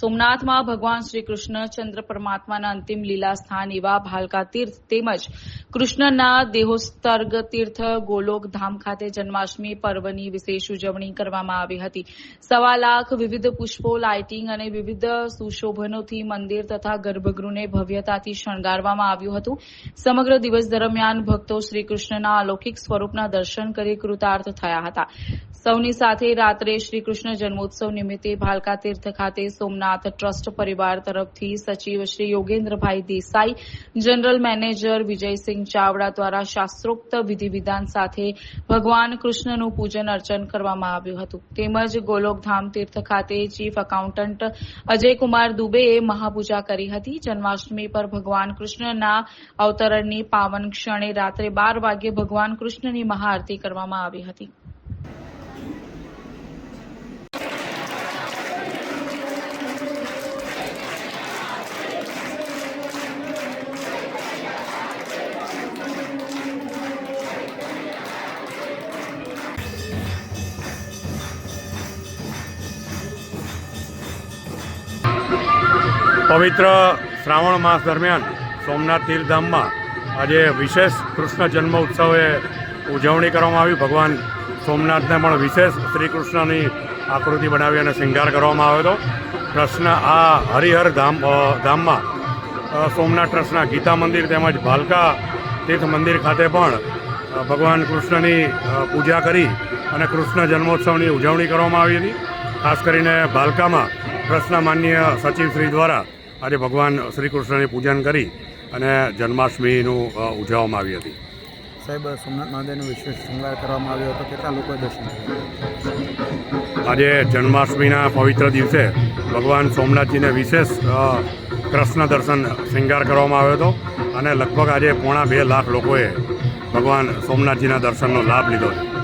સોમનાથમાં ભગવાન શ્રી કૃષ્ણ ચંદ્ર પરમાત્માના અંતિમ લીલા સ્થાન એવા ભાલકા તીર્થ તેમજ કૃષ્ણના દેહોસ્તર્ગ તીર્થ ગોલોક ધામ ખાતે જન્માષ્ટમી પર્વની વિશેષ ઉજવણી કરવામાં આવી હતી. સવા લાખ વિવિધ પુષ્પો, લાઇટિંગ અને વિવિધ સુશોભનોથી મંદિર તથા ગર્ભગૃહને ભવ્યતાથી શણગારવામાં આવ્યું હતું. સમગ્ર દિવસ દરમિયાન ભક્તો શ્રી કૃષ્ણના અલૌકિક સ્વરૂપના દર્શન કરી કૃતાર્થ થયા હતા. સૌની સાથે રાત્રે શ્રી કૃષ્ણ જન્મોત્સવ નિમિત્તે ભાલકા તીર્થ ખાતે સોમનાથ ટ્રસ્ટ પરિવાર તરફથી સચિવ શ્રી યોગેન્દ્રભાઈ દેસાઈ, જનરલ મેનેજર વિજયસિંહ ચાવડા દ્વારા શાસ્ત્રોક્ત વિધિ સાથે ભગવાન કૃષ્ણનું પૂજન અર્ચન કરવામાં આવ્યું હતું. તેમજ ગોલોકધામ તીર્થ ખાતે ચીફ એકાઉન્ટન્ટ અજયકુમાર દુબેએ મહાપૂજા કરી હતી. જન્માષ્ટમી પર ભગવાન કૃષ્ણના અવતરણની પાવન ક્ષણે રાત્રે બાર વાગ્યે ભગવાન કૃષ્ણની મહાઆરતી કરવામાં આવી હતી. પવિત્ર શ્રાવણ માસ દરમિયાન સોમનાથ તીર્થધામમાં આજે વિશેષ કૃષ્ણ જન્મ ઉત્સવે ઉજવણી કરવામાં આવી. ભગવાન સોમનાથને પણ વિશેષ શ્રી કૃષ્ણની આકૃતિ બનાવી અને શૃંગાર કરવામાં આવ્યો હતો. ટ્રસ્ટના આ હરિહર ધામ ધામમાં સોમનાથ ટ્રસ્ટના ગીતા મંદિર તેમજ ભાલકા તીર્થ મંદિર ખાતે પણ ભગવાન કૃષ્ણની પૂજા કરી અને કૃષ્ણ જન્મોત્સવની ઉજવણી કરવામાં આવી હતી. ખાસ કરીને ભાલકામાં ટ્રસ્ટના માનનીય સચિવ શ્રી દ્વારા આજે ભગવાન શ્રી કૃષ્ણની પૂજન કરી અને જન્માષ્ટમીનું ઉજવવામાં આવી હતી. સાહેબ સોમનાથ મહાદેવનો વિશેષ શૃંગાર કરવામાં આવ્યો હતો. કેટલા લોકોએ દર્શન આજે જન્માષ્ટમીના પવિત્ર દિવસે ભગવાન સોમનાથજીને વિશેષ કૃષ્ણ દર્શન શૃંગાર કરવામાં આવ્યો હતો અને લગભગ આજે પોણા બે લાખ લોકોએ ભગવાન સોમનાથજીના દર્શનનો લાભ લીધો છે.